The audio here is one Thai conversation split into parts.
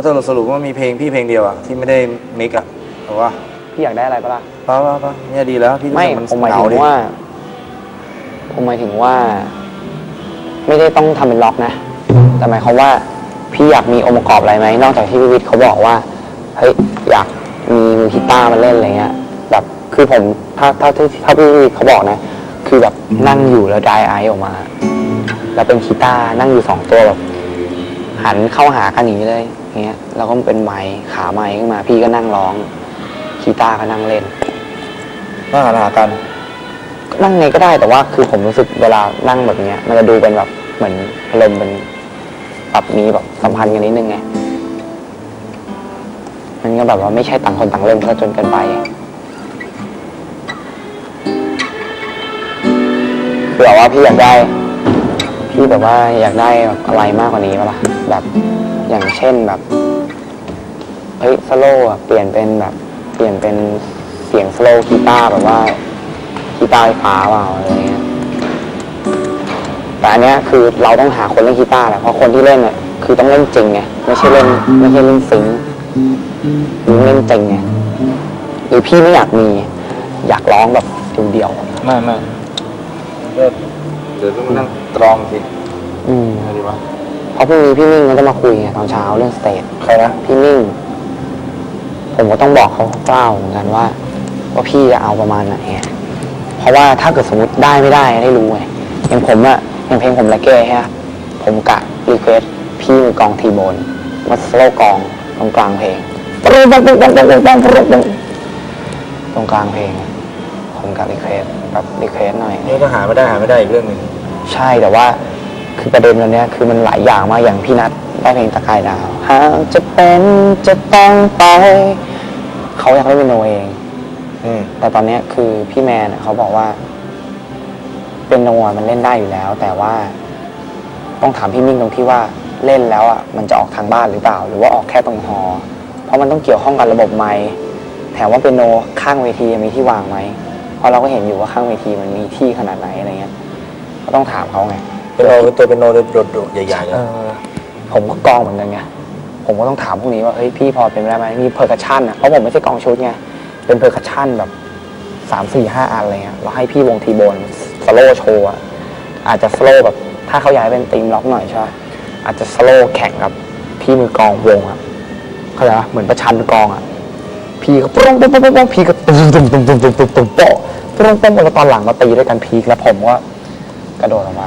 ก็สรุปสรุปว่ามีเพลงพี่เพลงเดียวอะที่ไม่ได้มิกอะแต่ว่าพี่อยากได้อะไรปะล่ะป้าป้าป้าเนี่ยดีแล้วพี่ไม่นผมหมายถึงเดิว่า ผมหมายถึงว่า ไม่ได้ต้องทำเป็นล็อกนะ แต่หมายความว่าพี่อยากมีองค์ประกอบอะไรไหมนอกจากที่พี่วิทย์เขาบอกว่าเฮ้ยอยากมีมือกีตาร์มาเล่นอะไรเงี้ยแบบคือผมถ้าถ้าที่ถ้าพี่วิทย์เขาบอกนะ คือแบบนั่งอยู่แล้วไดไอออกมา แล้วเป็นกีตาร์นั่งอยู่สองตัวแบบหันเข้าหากันอย่างนี้เลยอย่าง เงี้ยแล้วก็เป็นไม้ขาไม้ขึ้นมา พี่ก็นั่งร้องกีตาร์ก็นั่งเล่นมาหาหากันนั่งไงก็ได้แต่ว่าคือผมรู้สึกเวลานั่งแบบเนี้ย มันจะดูเป็นแบบเหมือนอารมณ์เป็นแบบมีแบบสัมพันธ์กันนิดนึงไงมันก็แบบว่าไม่ใช่ต่างคนต่างเล่นซะจนเกินไปอะคือแบบว่าพี่อยากได้ พี่แบบว่าอยากได้แบบอะไรมากกว่านี้ปะล่ะ แบบอย่างเช่นแบบเฮ้ยสโลว์อะเปลี่ยนเป็นแบบ เปลี่ยนเป็นเสียงสโลว์กีตาร์แบบว่ากีตาร์ไฟฟ้าเปล่าอะไรเงี้ยแต่อันเนี้ยคือเราต้องหาคนเล่นกีตาร์แหละเพราะคนที่เล่นเนี่ยคือต้องเล่นจริงไงไม่ใช่เล่นไม่ใช่เล่นซึ้งหรือเล่นจริงไงหรือพี่ไม่อยากมี อยากร้องแบบเดียวไม่ไม่ก็เดี๋ยวต้องมานั่งตรองสิๆอืมอะไรดีวะ เพราะพรุ่งนี้พี่มิ่งก็จะมาคุยไงตอนเช้าเรื่องสเตจใครนะพี่มิ่ง ผมก็ต้องบอกเขาคร่าวๆเหมือนกันว่า ว่าพี่จะเอาประมาณไหนไงเพราะว่าถ้าเกิดสมมติได้ไม่ได้ได้รู้ไงอย่างผมอะอย่างเพลงผมแลกเก้ฮะผมกะรีเควสพี่มือกลองทีโบนมาสโลว์กลองตรงกลางเพลงตรงกลางตรงกลางตรงกลางตรงกลางตรงกลางเพลงอะผมกะรีเควสแบบรีเควสหน่อย นี่ก็หาไม่ได้หาไม่ได้อีกเรื่องหนึ่ง ใช่แต่ว่า คือประเด็นวันเนี้ยคือมันหลายอย่างมากอย่างพี่นัทได้เพลงตะกายดาวหากจะเป็นจะต้องไปเขาอยากเล่นเป็นโนเองอืมแต่ตอนเนี้ยคือพี่แมนอะเขาบอกว่า เป็นโนอะมันเล่นได้อยู่แล้ว แต่ว่า ต้องถามพี่มิ่งตรงที่ว่าเล่นแล้วอะมันจะออกทางบ้านหรือเปล่า หรือว่าออกแค่ตรงหอ เพราะมันต้องเกี่ยวข้องกับระบบไมค์แถมว่าเป็นโนข้างเวทีมีที่วางไหมเพราะเราก็เห็นอยู่ว่าข้างเวทีมันมีที่ขนาดไหนอะไรเงี้ยก็ต้องถามเขาไง เป็นโนตัวเป็นโนโดดๆใหญ่ๆเลเอยอผมก็กองเหมือนกันไงผมก็ต้องถามพวกนี้ว่าเฮ้ยพี่พอเป็นไปได้ไหมมีเพอร์คัชชันอะเพราะผมไม่ใช่กองชุดไงเป็นเพอร์คัชชันแบบสามสี่ห้าอันอะไรเงี้ยแล้วให้พี่วงทีโบนสโลว์โชว์อะอาจจะสโลว์แบบถ้าเขาอย้ายเป็นตีมล็อกหน่อยใช่ปะอาจจะสโลว์แข่งกับพี่มือกลองวงอะเข้าใจปะเหมือนประชันกลองอะ พี่ก็ปุ้งปุ้งปุ้งปุ้งพี่ก็ตุ้มตุ้มตุ้มตุ้มตุ้มตุ้มตุ้มโป๊ะปุ้งปุ้งแล้วตอนหลังมาตีด้วยกันพีคแล้วผมก็กระโดดออกไป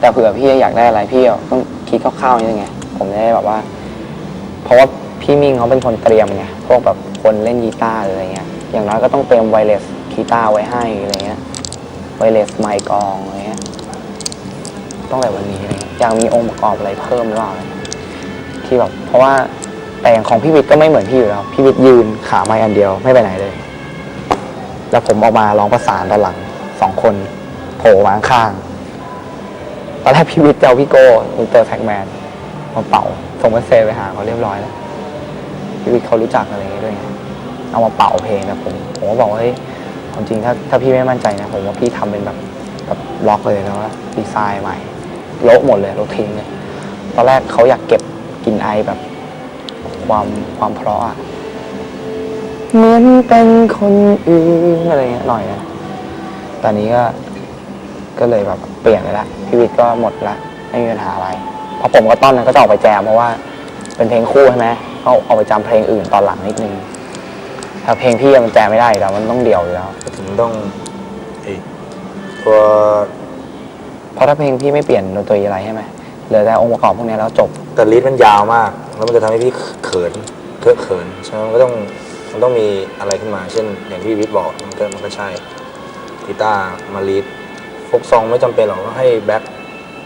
แต่เผื่อพี่อยากได้อะไรพี่ต้องคิดคร่าวๆนี่ไงผมจะได้แบบว่า เพราะว่าพี่มิ่งเขาเป็นคนเตรียมไงพวกแบบคนเล่นกีตาร์หรืออะไรเงี้ยอย่างน้อยก็ต้องเตรียมไวเลสกีตาร์ไว้ให้อะไรเงี้ยไวเลสไมค์กองอะไรเงี้ยต้องแต่วันนี้อะไรเงี้ยอยากมีองค์ประกอบอะไรเพิ่มหรือเปล่าที่แบบเพราะว่าแต่อย่างของพี่วิทย์ก็ไม่เหมือนพี่อยู่แล้วพี่วิทย์ยืนขาไม้อันเดียวไม่ไปไหนเลย แล้วผมออกมาร้องประสานตอนหลังสองคนโผล่มาข้าง ตอนแรกพี่วิทย์จะเอาพี่โก้มิสเตอร์แท็กแมนมาเป่าส่งเมสเซจไปหาเขาเรียบร้อยแล้วพี่วิทย์เขารู้จักอะไรอย่างงี้ด้วยไงเอามาเป่าเพลงนะผมผมก็บอกว่าเฮ้ยความจริงถ้าถ้าพี่ไม่มั่นใจนะผมว่าพี่ทำเป็นแบบแบบล็อกเลยนะว่าดีไซน์ใหม่โละหมดเลยโละทิ้งเลยตอนแรกเขาอยากเก็บกลินไอแบบ ความความเพราะอะเหมือนเป็นคนอื่นอะไรเงี้ยหน่อยนะตอนนี้ก็ก็เลยแบบ ปลี่ยนไปละพี่วิทย์ก็หมดละไม่มีปัญหาอะไร เพราะผมกับต้นนั้นก็จะออกไปแจมเพราะว่าเป็นเพลงคู่ใช่ไหมก็เอาไปจำเพลงอื่นตอนหลังนิดนึงถ้าเพลงพี่มันแจมไม่ได้อยู่แล้วมันต้องเดี่ยวอยู่แล้วถึงต้องไอ้ตัวเพราะถ้าเพลงพี่ไม่เปลี่ยนดนตรีอะไรใช่ไหมเหลือแต่องค์ประกอบพวกนี้แล้วจบแต่ลิสต์มันยาวมาก แล้วมันจะทำให้พี่เขินเถอะเขินใช่ไหมมันก็ต้องมันต้องมีอะไรขึ้นมา เช่น อย่างที่วิทย์บอกมันก็มันก็ใช่กีตาร์มาลีด ฟกซองไม่จำเป็นหรอกก็ให้แบ็ค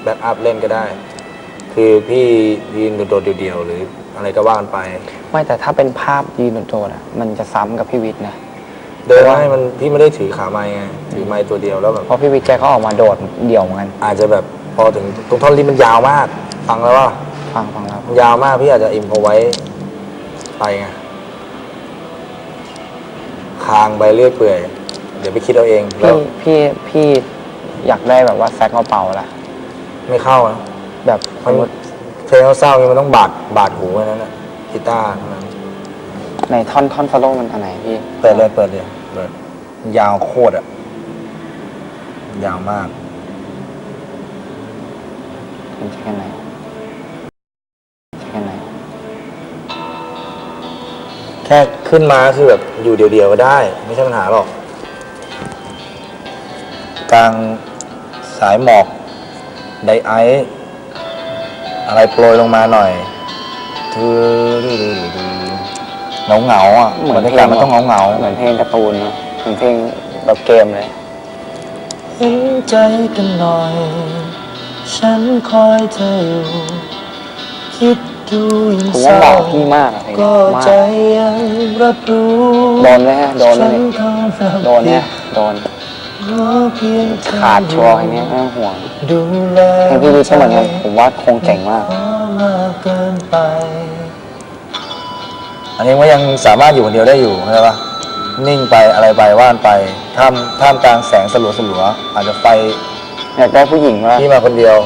แบ็คอัพเล่นก็ได้ คือพี่ยืนโดดๆเดียวๆหรืออะไรก็ว่ากันไป ไม่แต่ถ้าเป็นภาพยืนโดดๆอะมันจะซ้ำกับพี่วิทย์นะโดยว่าให้มันพี่ไม่ได้ถือขาไม้ไงถือไม้ตัวเดียวแล้วแบบ เพราะพี่วิทย์แกก็ออกมาโดดเดี่ยวเหมือนกันอาจจะแบบพอถึงตรงท่อนลิฟต์มันยาวมาก ฟังแล้วว่าฟังฟังแล้วมันยาวมากพี่อาจจะอิมพอไว้ไปไงคางไปเรื่อยเปื่อย เดี๋ยวไปคิดเอาเองแล้พี่วพี่พี่ อยากได้แบบว่าแซกมาเป่าละไม่เข้านะแบบสมมติเพลงเศร้าๆนี่มันต้องบาดบาดหูไว้นั่นแหละกีตาร์นั้นในท่อนท่อนโซโล่มันอันไหนพี่เปิดเลยเปิดเลยเปิดยาวโคตรอะ ยาวมากเป็นใช่กันไหนใช่กันไหนแค่ขึ้นมาคือแบบอยู่เดียวๆก็ได้ ไม่ใช่ปัญหาหรอก กลาง สายหมอก ไดไอซ์อะไรโปรยลงมาหน่อยคือเงาเงาๆอะบรรยากาศมันต้องเงาเงาๆ เหมือนเพลงการ์ตูนเนะเหมือนเพลงแบบเกมเลย เห็นใจกันหน่อย ฉันคอยเธออยู่ คิดดูยังผมเศว่าร้ามาะพี่มากอะเพลงก็นี้มาใจยังรับรู้โดนไหมฮะโดนไหมฉันเนี่ยขอรับโดนเนี่ยโดน ขอเพียงเธอขาดชัวร์เพลงนี้ไม่ต้องห่วงดูแลเพลงพี่วิทย์ก็เหมือนกันผมว่าคงเจ๋งมากขอมากเกินไปอันนี้ก็ยังสามารถอยู่คนเดียวได้อยู่ใช่ปะนิ่งไปอะไรไปว่านไปท่ามท่ามกลางแสงสลัวสลัวๆอาจจะไฟอยากได้ผู้หญิงว่าพี่มาคนเดียว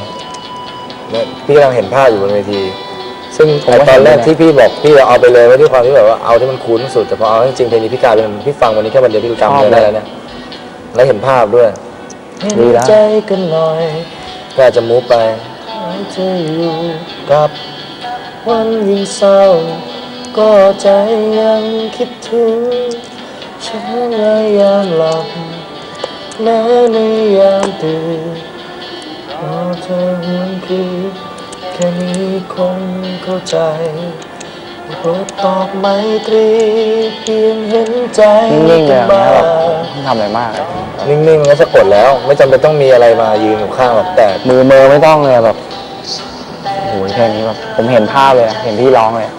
เนี่ยพี่กำลังเห็นภาพอยู่บนเวที ซึ่งผมไอ้ก็ตอนแรกเห็นด้วยนะที่พี่บอกพี่เอาไปเลยว่าด้วยความที่แบบว่าเอาที่มันคุ้นสุดแต่พอเอาจริงๆเพลงนี้พี่กลายเป็นพี่ฟังวันนี้แค่วันเดียวพี่จำเนื้อได้แล้วเนี่ย แล้วเห็นภาพด้วย ดีแล้ว ใจกันหน่อยก็อาจจะมูฟไปให้เธออยู่กับวันยิ่งเศร้า ก็ใจยังคิดถึงฉันในยามหลับแม้ในยามตื่นพอเธอหวนคืนแค่นี้คงเข้าใจ โปรดตอบไมตรีเพียงเห็นใจนิ่งๆเลยอะบ้าไม่แบบไม่ทำอะไรมากเลยนิ่งๆมันก็สะกดแล้ว ไม่จำเป็นต้องมีอะไรมายืนอยู่ข้างหรอกแต่มือเมอไม่ต้องเลยแบบโอ้โหเพลงนี้แบบผมเห็นภาพเลยอะเห็นพี่ร้องเลย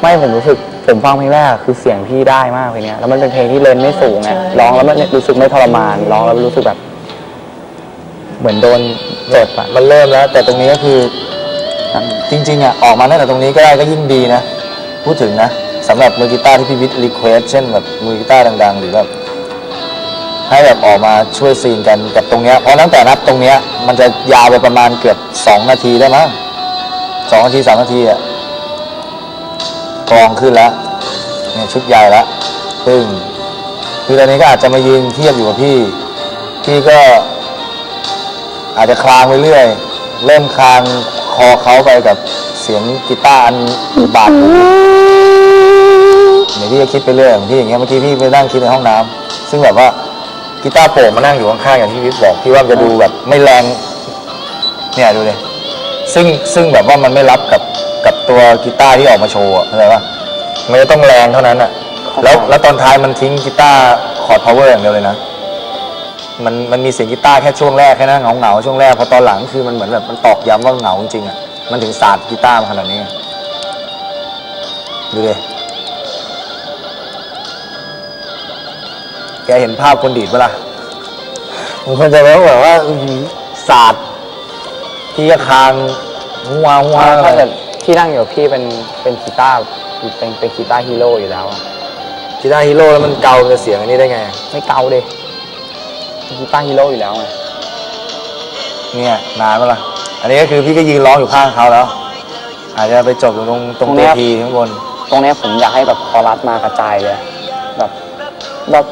ไม่ผมรู้สึกผมฟังเพลงแรกอะคือเสียงพี่ได้มากเพลงเนี้ยแล้วมันเป็นเพลงที่เลนไม่สูงไงร้องแล้วมันรู้สึกไม่ทรมานร้องแล้วรู้สึกแบบ เหมือนโดนจดอะ มันเริ่มแล้ว แต่ตรงนี้ก็คือ จริงๆอะออกมาตั้งแต่ตรงนี้ก็ได้ก็ยิ่งดีนะ พูดถึงนะสำหรับมือกีตาร์ที่พี่วิทย์รีเควสเช่นแบบมือกีตาร์ดัง ๆ หรือแบบให้แบบออกมาช่วยซีนกันกับตรงเนี้ยเพราะตั้งแต่นับตรงเนี้ยมันจะยาวไปประมาณเกือบสองนาทีได้มั้งสองนาทีสามนาทีอะกองขึ้นแล้วเนี่ยชุดใหญ่แล้วซึ่งคือตอนนี้ก็อาจจะมายืนเทียบอยู่กับพี่ พี่ก็อาจจะคลางไปเรื่อย เริ่มคลาง อเขาไปกับเสียงกีตาร์อันบาดหูเดี๋ยวพี่ก็คิดไปเรื่องพี่อย่างเงี้ยเมื่อกี้พี่ไปนั่งคิดในห้องน้ำซึ่งแบบว่ากีตาร์โปร่งมานั่งอยู่ข้างๆอย่างที่วิทย์บอกพี่ว่าจะดูแบบไม่แรงเนี่ยดูเลยซึ่งซึ่งแบบว่ามันไม่รับกับกับตัวกีตาร์ที่ออกมาโชว์อะเข้าใจปะมันจะต้องแรงเท่านั้นอะแล้วแล้วตอนท้ายมันทิ้งกีตาร์คอร์ดพาวเวอร์อย่างเดียวเลยนะ มันมันมีเสียงกีตาร์แค่ช่วงแรกแค่นั้นเหงาเหงาๆช่วงแรกพอตอนหลังคือมันเหมือนแบบมันตอกย้ำว่าเหงาจริงๆอะมันถึงศาสตร์กีตาร์มาขนาดนี้ไงดูดิแกเห็นภาพคนดีดปะล่ะมันควรจะแบบว่าอื้อหือศาสตร์ที่จะคางหัวหัวถ้าเกิดที่นั่งอยู่กับพี่เป็นเป็นกีตาร์เป็นเป็นกีตาร์ฮีโร่อยู่แล้วอะกีตาร์ฮีโร่แล้วมันเกาเป็นเสียงอันนี้ได้ไง ไม่เกาดิเป็น กีตาร์ฮีโร่อยู่แล้วไงเนี่ยนานปะล่ะอันนี้ก็คือพี่ก็ยืนร้องอยู่ข้างเขาแล้ว อาจจะไปจบอยู่ตรงตรงเวทีข้างบน ตรงเนี้ยผมอยากให้แบบคอรัสมากระจายเลยแบบแบบ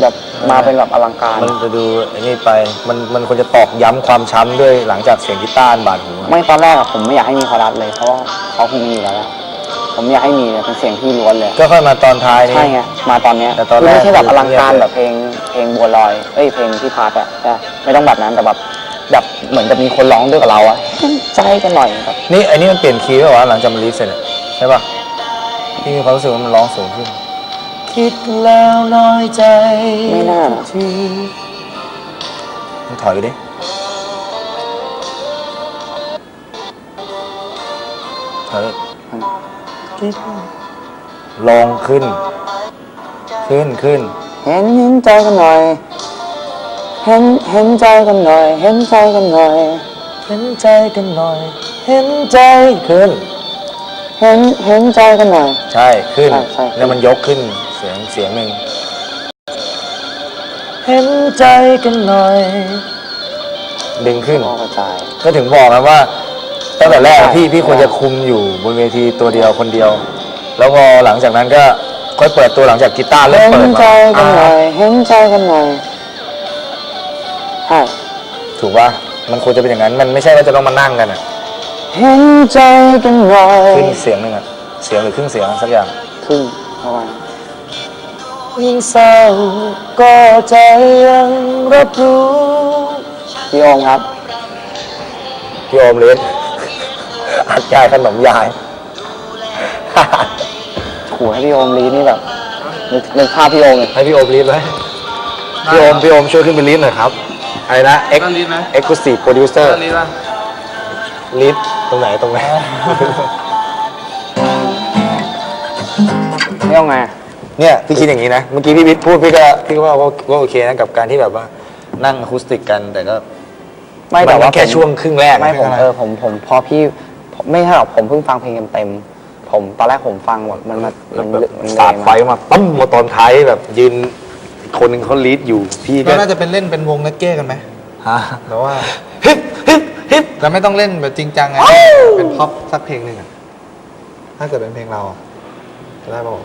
แบบมาเป็นแบบอลังการ มันจะดูไอ้นี่ไป มันมันควรจะตอกย้ำความช้ำด้วยหลังจากเสียงกีตาร์บาดหูไม่ตอนแรกอะผมไม่อยากให้มีคอรัสเลยเพราะว่าเขาคงมีอยู่แล้วแหละ ผมอยากให้มีเลยเป็นเสียงพี่ล้วนเลย ก็ค่อยมาตอนท้ายนี้ใช่ไงมาตอนเนี้ยแต่ตอนแรกไม่ใช่แบบอลังการคือแบบเพลงเพลงบัวลอยเอ้ยเพลงที่พาร์ทอะใช่ไม่ต้องแบบนั้นแต่แบบแบบเหมือนจะมีคนร้องด้วยกับเราอะใจกันหน่อยแบบนี่ไอ้นี่มันเปลี่ยนคีย์ป่าวะหลังจากมันรีเสร็จอะใช่ป่ะพี่มีความรู้สึกว่ามันร้องสูงขึ้น คิดแล้วน้อยใจไม่น่าทีมึงถอยไปดิถอย คิดลองขึ้น ขึ้นขึ้น เห็นเห็นใจกันหน่อย เห็นเห็นใจกันหน่อย เห็นใจกันหน่อย เห็นใจกันหน่อย เห็นใจขึ้น เห็นเห็นใจกันหน่อย ใช่ขึ้น ใช่ใช่ แล้วมันยกขึ้นเสียงเสียงหนึ่งเห็นใจกันหน่อย ดึงขึ้นก็กระจาย ก็ถึงบอกนะว่า ตั้งแต่แรกใช่พี่พี่ควรจะคุมอยู่บนเวทีตัวเดียวคนเดียว แล้วพอหลังจากนั้นก็ค่อยเปิดตัวหลังจากกีตาร์เริ่มเห็เปินดใจมากันหน่อ่าอยเห็นใจกันหน่อยใช่ถูกป่ะมันควรจะเป็นอย่างนั้น มันไม่ใช่ว่าจะต้องมานั่งกันอะเห็นใจกันหน่อยขึ้นเสียงหนึ่งอะเสียงหรือครึ่งเสียงสักอย่างครึ่งประมาณยิ่งเศร้าก็ใจยังรับรู้พี่โอมครับพี่โอมเลน อัดยายขนมยายโหัวให้พี่โอมลีนี่แบบนึกนึกภาพพี่โอมเลยให้พี่โอมลีดไหมพี่โอมพี่โอมช่วยขึ้นไปลีดหน่อยครับอะไรนะ X ต้องลีดไหม Exclusive Producer ตอนนี้ป่ะลีดตรงไหนตรงไหนนี่เอาไงเนี่ยพี่คิดอย่างนี้นะ เมื่อกี้พี่วิทย์พูดพี่ก็พี่ก็ว่าว่าว่าโอเคนะกับการที่แบบว่านั่งอะคูสติกกันแต่ก็ไม่แต่ว่ามันแค่ผมช่วงครึ่งแรกไม่ผมใช่หเออผมผมพอพี่ ผมไม่ใช่หรอกผมเพิ่งฟังเพลงเต็มๆผมตอนแรกผมฟังแบบมันมาแล้มัวนแบบมันสาดไฟมาตั้มมาตอนท้ายแบบยืนอีกคนหนึ่งเขาลีดอยู่พี่ก็เราน่าจะเป็นเล่นเป็นวงเลกเก้กันไหมฮะแต่ว่าฮิปฮิปฮิปเราไม่ต้องเล่นแบบจริงจังไงเป็นพ็อปสักเพลงหนึ่งอะถ้าเกิดเป็นเพลงเราอะจะได้ป่าว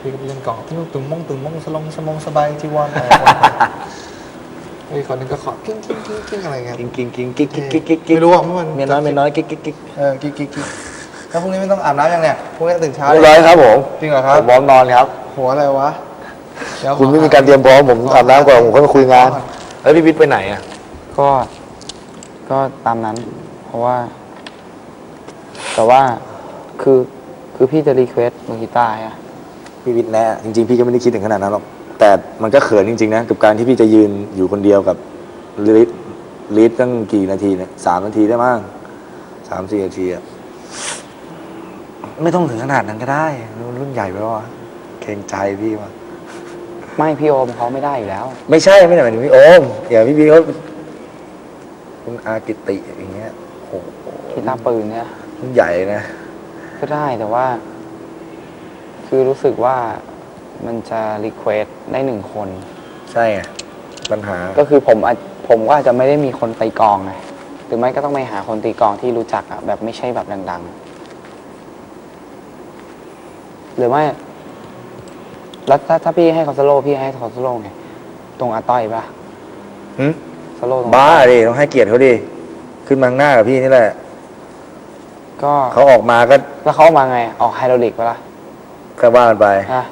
พี่ก็ไปเล่นกล่องตึ้งตึงมงตึงมงสลงสมงสบายจีวรอะไร เฮ้ยคนหนึงก็ขอกิ้งกิ้งกิ้งกิ้งอะไรเงี้ย กิ๊งกิ๊งกิ๊งกิ๊กกิ๊กกิ๊กกิ๊กกิ๊กไม่รู้อะเมื่อวัน เมียน้อยเมียน้อยกิ๊กกิ๊กกิ๊กเออกิ๊กกิ๊กกิ๊กแล้วพรุ่งนี้ไม่ต้องอาบน้ำยังเนี่ยพรุ่งนี้ตื่นเช้าเรียบร้อยครับผมจริงเหรอครับผมพร้อมนอนครับ หัวอะไรวะเดี๋ยวขอคุณไม่มีการเตรียมพร้อมผมอาบน้ำก่อนผมค่อยมาคุยงาน แล้วพี่วิทย์ไปไหนอะก็ก็ตามนั้น เพราะว่า แต่ว่าคือคือพี่จะรีเควสมือกีตาร์อะพี่วิทย์แน่จริงๆพี่ก็ไม่ได้คิดถึงขนาดนั้นหรอก แต่มันก็เขินจริงๆนะกับการที่พี่จะยืนอยู่คนเดียวกับลีดลีดตั้งกี่นาทีเนี่ยสามนาทีได้มั้งสามสี่นาทีอะไม่ต้องถึงขนาดนั้นก็ได้ รุ่นใหญ่ไปวะเกรงใจพี่ว่ะไม่พี่โอมเขาไม่ได้อยู่แล้ว ไม่ใช่ไม่ใช่หมายถึงพี่โอมอย่างพี่พี่เขาคุณอากิติอย่างเงี้ยโอ้โหกีตาร์ปืนเนี่ยรุ่นใหญ่นะก็ได้แต่ว่า คือรู้สึกว่า มันจะรีเควสได้หนึ่งคน ใช่ไงปัญหา ก็คือผมอาจผมก็อาจจะไม่ได้มีคนตีกลองไงหรือไม่ก็ต้องไปหาคนตีกลองที่รู้จักอะแบบไม่ใช่แบบดังๆอะหรือไม่แล้วถ้าถ้าพี่ให้เขาสโลว์พี่ให้เขาสโลว์ไงตรงอาต้อยปะหึสโลว์ตรงบ้าอาต้อยดิต้องให้เกียรติเขาดิขึ้นมาข้างหน้ากับพี่นี่แหละก็เขาออกมาก็แล้วเขาออกมาไงออกไฮดรอลิกปะล่ะก็ว่ากันไปฮะ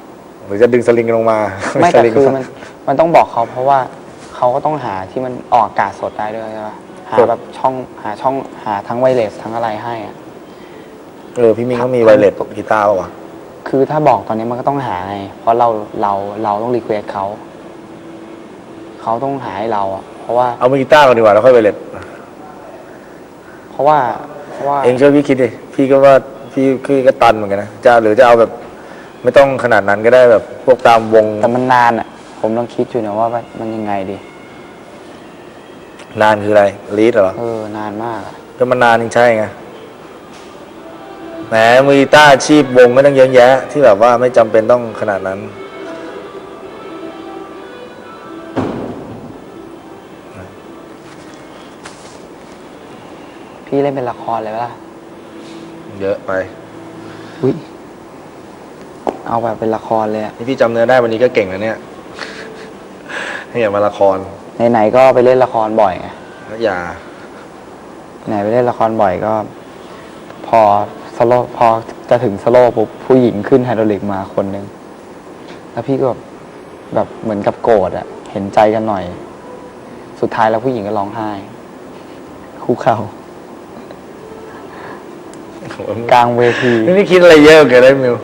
หรือจะดึงสลิงลงมาไม่สแต่ลิงคือมันมันต้องบอกเขาเพราะว่าเขาก็ต้องหาที่มันออกอากาศสดได้ด้วยใช่ปะหาแบบช่องหาช่องหาทั้งไวเลสทั้งอะไรให้อะเออพี่มิงเขามีไวเลสกีตาร์ป่าวะคือถ้าบอกตอนนี้มันก็ต้องหาไงเพราะเราเราเราต้องรีเควสเขาเขาต้องหาให้เราอะเพราะว่าเอามือกีตาร์ก่อนดีกว่าแล้วค่อยไวเลสเพราะว่าเพราะว่าเองช่วยพี่คิดดิพี่ก็ว่าพี่คือก็ตันเหมือนกันนะจะหรือจะเอาแบบ ไม่ต้องขนาดนั้นก็ได้แบบพวกตามวงแต่มันนานอะ ผมลองคิดอยู่นะว่ามันยังไงดี นานคืออะไรลีดเหรอ เออนานมากอะก็มันนานจริงใช่ไงแหมมือกีตาร์อาชีพวงไม่ต้องเยอะแยะ ที่แบบว่าไม่จำเป็นต้องขนาดนั้น พี่เล่นเป็นละครเลยปะล่ะ เยอะไป อุ้ย เอาแบบเป็นละครเลยอะนี่พี่จำเนื้อได้วันนี้ก็เก่งแล้วเนี่ย ให้อย่ามาละครไหนๆก็ไปเล่นละครบ่อยไงแล้วอย่าไหนไปเล่นละครบ่อยก็ พอสโลพอจะถึงสโลปุ๊บผู้หญิงขึ้นไฮดรอลิกมาคนหนึ่งแล้วพี่ก็แบบแบบเหมือนกับโกรธอะเห็นใจกันหน่อย สุดท้ายแล้วผู้หญิงก็ร้องไห้คุกเข่ากลางเวที นี่ไม่คิดอะไรเยอะเกินได้มิว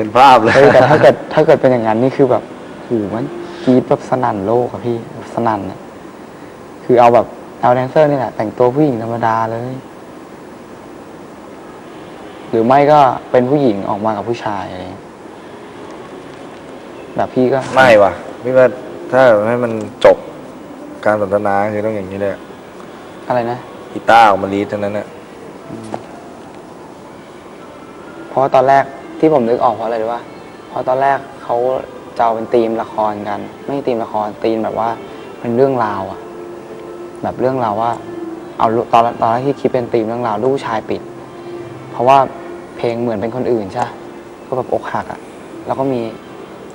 เห็นภาพเลยเฮ้ยแต่ถ้าเกิดถ้าเกิดเป็นอย่างนั้นนี่คือแบบหูมันกรีดแบบสนั่นโลกอะพี่แบบสนั่นอะคือเอาแบบเอาแดนเซอร์นี่แหละแต่งตัวผู้หญิงธรรมดาเลย หรือไม่ก็เป็นผู้หญิงออกมากับผู้ชายอะไรอย่างเงี้ยแบบพี่ก็ไม่ว่ะพี่ว่าถ้าให้มันจบการสนทนาคือต้องอย่างนี้เลยอะไรนะ กีตาร์ออกมาลีดเท่านั้นน่ะเพราะว่าตอนแรก ที่ผมนึกออกเพราะอะไรรู้ป่ะเพราะตอนแรกเขาจะเอาเป็นธีมละครกัน ไม่ธีมละครธีมแบบว่าเป็นเรื่องราวอะแบบเรื่องราวว่า เอาลูตอนตอนแรกที่คิดเป็นธีมเรื่องราวลูกผู้ชายปิด เพราะว่าเพลงเหมือนเป็นคนอื่นใช่ปะก็แบบอกหักอะ่ะแล้วก็มี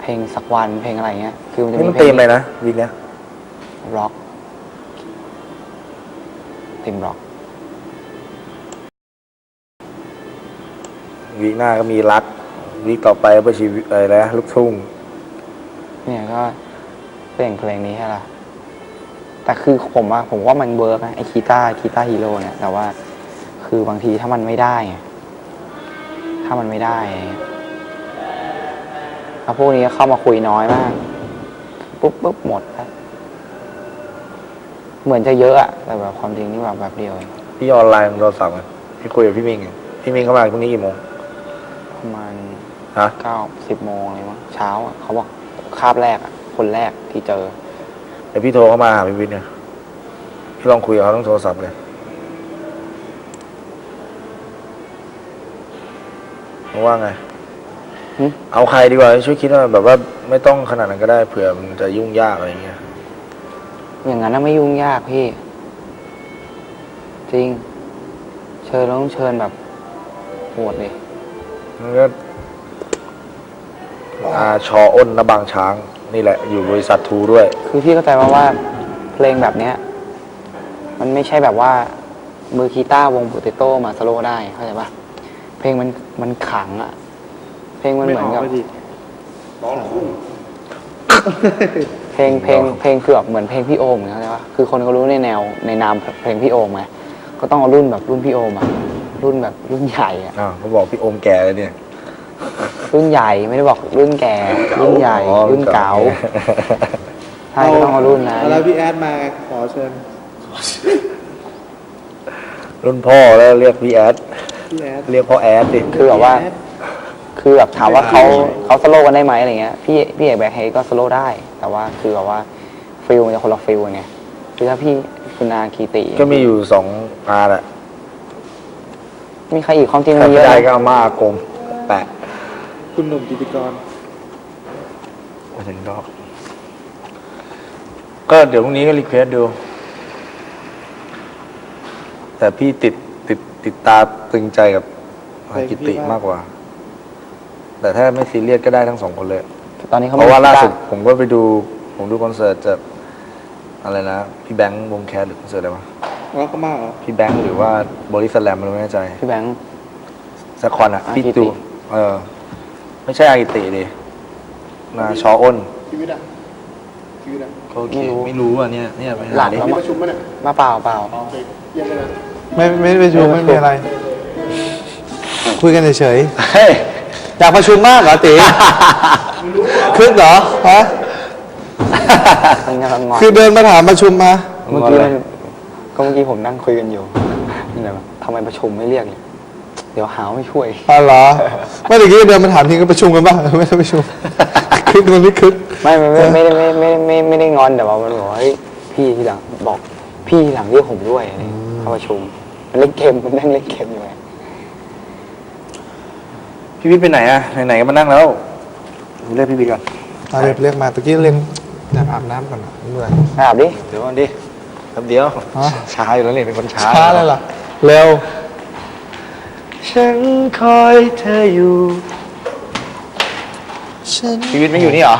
เพลงสักวันเพลงอะไรเงี้ย คือมันจะนี่มีมันเพลตีงมเลยนะวีคเนี้ยร็อกธีมร็อกวีคหน้าก็มีรัก วีคต่อไปก็เป็นชีวิตอะไรนะลูกทุ่ง เนี่ยก็เพลงเพลงนี้ใช่ละแต่คือผมว่าผมว่ามันเวิร์กนะไอคีตาคีตาฮีโร่เนี่ย แต่ว่าคือบางทีถ้ามันไม่ได้ไงถ้ามันไม่ได้อะไรเงี้ยแล้วพวกนี้เข้ามาคุยน้อยมาก ปุ๊บปุ๊บหมดแล้วเหมือนจะเยอะอะแต่แบบความจริงนี่แบบแบบเดียวเองพี่ออนไลน์โทรศัพท์อะพี่คุยกับพี่มิงไงพี่มิงเข้ามาพรุ่งนี้กี่โมงประมาณ ฮะ เก้าสิบโมงอะไรมั้งเช้าอะเขาบอกคาบแรกอะคนแรกที่เจอเดี๋ยวพี่โทรเข้ามาหาพี่วิทย์เนี่ยพี่ลองคุยกับเขาต้องโทรศัพท์เลยมึงว่าไง หึ เอาใครดีกว่าช่วยคิดว่าแบบว่าไม่ต้องขนาดนั้นก็ได้เผื่อมันจะยุ่งยากอะไรอย่างเงี้ย อย่างนั้นน่ะไม่ยุ่งยากพี่ จริง เชิญแล้วต้องเชิญแบบโหดเลยมันก็ อาชออ้นนะบางช้าง นี่แหละ อยู่บริษัททูด้วย คือพี่เข้าใจว่าว่าเพลงแบบเนี้ยมันไม่ใช่แบบว่า มือคีตาร์วงโปเตโต้มาสโลว์ได้เข้าใจปะเพลงมันมันขังอะเพลงมันเหมือนกับเพลงเพลงเพลงคือแบบเหมือนเพลงพี่โอมเข้าใจปะคือคนเขารู้ในแนวในนามเพลงพี่โอมไงก็ต้องเอารุ่นแบบรุ่นพี่โอมอะรุ่นแบบรุ่นใหญ่อะอ้าวเขาบอกพี่โอมแก่แล้วเนี่ย รุ่นใหญ่ไม่ได้บอกรุ่นแก่ รุ่นใหญ่ อ๋อรุ่นเก๋าใช่ก็ต้องเอารุ่นนั้นแล้วพี่แอดมาขอเชิญรุ่นพ่อแล้วเรียกพี่แอดพี่แอดเรียกพ่อแอดสิคือแบบว่า คือแบบถามว่าเขาเขาสโลว์กันได้ไหมอะไรเงี้ยพี่พี่เอกแบ็คเฮดก็สโลว์ได้ แต่ว่าคือแบบว่าฟิลมันจะคนละฟิลไงคือถ้าพี่คุณนาคีติก็มีอยู่สองอาแหละมีใครอีกความจริงถ้ามีเยไม่อะได้นะก็เอามาอากงแปะ คุณหนุ่มกิติกรมาถึงรอบก็เดี๋ยวพรุ่งนี้ก็รีเควสดู แต่พี่ติดติดติดตาตึงใจกับอากิติมากกว่า แต่ถ้าไม่ซีเรียสก็ได้ทั้งสองคนเลย ตอนนี้เขาเพราะว่าไม่ล่าได้สุดผมก็ไปดู ผมดูคอนเสิร์ตจากอะไรนะ พี่แบงค์วงแคสหรือคอนเสิร์ตอะไรวะแล้วเขามาเหรอพี่แบงค์หรือว่าบริสแลมไม่รู้ไม่แน่ใจ พี่แบงค์ สักคนอะอาพี่กิติดูเออ ไม่ใช่อากิติดินาชออ้นชีวิตอะชีวิตอะโอเคไม่รู้อะเนี่ยเนี่ยไปหลัหาบดิแล้วมีมาประชุมมั้ยเนี่ยมาเปล่าเปล่าอ๋อโอเคเยี่ยมเลยนะไม่ไม่ไม่ประชุมไม่มีอะไร คุยกันเฉยเฮ้ย ๆอยากประชุมมากเหรอตีคึกเหรอฮะมันกำลังงอนคือเดินมาถามประชุมมา เมื่อกี้มันก็เมื่อกี้ผมนั่งคุยกันอยู่นี่แหละทำไมประชุมไม่เรียกเนี่ย เดี๋ยวหาว่าไม่ช่วย อ๋อเหรอไม่ตะกี้เดินมาถามทีก็ประชุมกันบ้างไม่ได้ประชุมคึกมันไม่คึกไม่ไม่ไม่ไม่ได้ไม่ไม่ไม่ไม่ได้งอนแต่ว่ามันบอกว่าเฮ้ยพี่ทีหลังบอกพี่ทีหลังเรียกผมด้วยอะไรเงี้ยเข้าประชุมมันเล่นเกมมันนั่งเล่นเกมอยู่ไงพี่วิทย์ไปไหนอะไหนๆก็มานั่งแล้วเรียกพี่วิทย์ก่อนเอาเรียกเรียกมาตะกี้เรียกอยากอาบน้ำก่อนอะเหนื่อยไปอาบดิเดี๋ยวก่อนดิแป๊บเดียวฮะช้าอยู่แล้วเนี่ยเป็นคนช้าช้าเลยเหรอเร็ว ฉันคอยเธออยู่ฉันพี่วิทย์ไม่อยู่นี่เหรอ